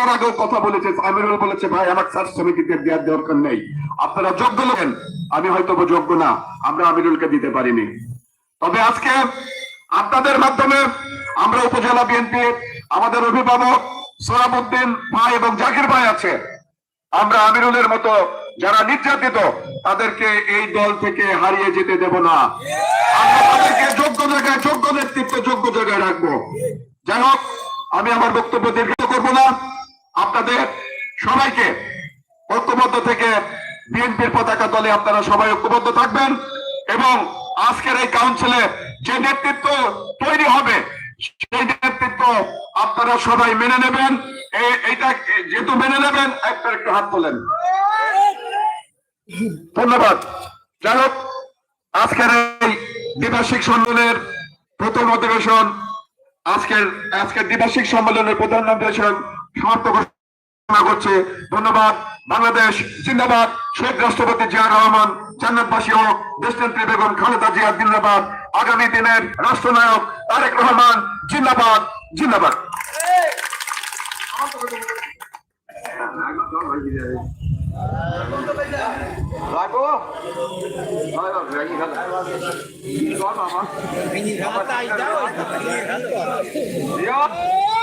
আপনার আগেও কথা বলেছে আমিরুল বলেছে, ভাই, আমার স্যার সমিতিতে দেওয়ার দরকার নেই। আপনারা যোগ্য লোকেন আমি হয়তো যোগ্য না, আমরা আমিরুলকে দিতে পারিনি। তবে আজকে আপনাদের মাধ্যমে আমরা উপজেলা বিএনপি, আমাদের অভিভাবক ভাই এবং জাকির ভাই আছে। আমরা আমিরুলের মতো যারা নির্যাতিত, তাদেরকে এই দল থেকে হারিয়ে যেতে দেব না। আমরা তাদেরকে যোগ্য জায়গায়, যোগ্য নেতৃত্ব যোগ্য জায়গায় রাখব। যাই হোক, আমি আমার বক্তব্য দীর্ঘ করব না। আপনাদের সবাইকে ঐক্যবদ্ধ থেকে বিএনপির পতাকা দলে আপনারা সবাই ঐক্যবদ্ধ থাকবেন এবং আজকের এই কাউন্সিলে যে নেতৃত্ব তৈরি হবে, সেই নেতৃত্ব আপনারা সবাই মেনে নেবেন। এইটা যেহেতু মেনে নেবেন, একটা একটু হাত তোলেন। ধন্যবাদ। যাই হোক, আজকের এই দ্বিবার্ষিক সম্মেলনের প্রথম অধিবেশন, আজকের আজকের দ্বিবার্ষিক সম্মেলনের প্রধান অধিবেশন সমাপ্ত ঘোষণা করছে। ধন্যবাদ। বাংলাদেশ জিন্দাবাদ। শেখ রাষ্ট্রপতি জিয়া রহমান জান্নাতবাসী ও দেশনেত্রী বেগম খালেদা জিয়া জিন্দাবাদ। আগামী দিনের রাষ্ট্রনায়ক তারেক রহমান জিন্দাবাদ। জিন্দাবাদ। itu.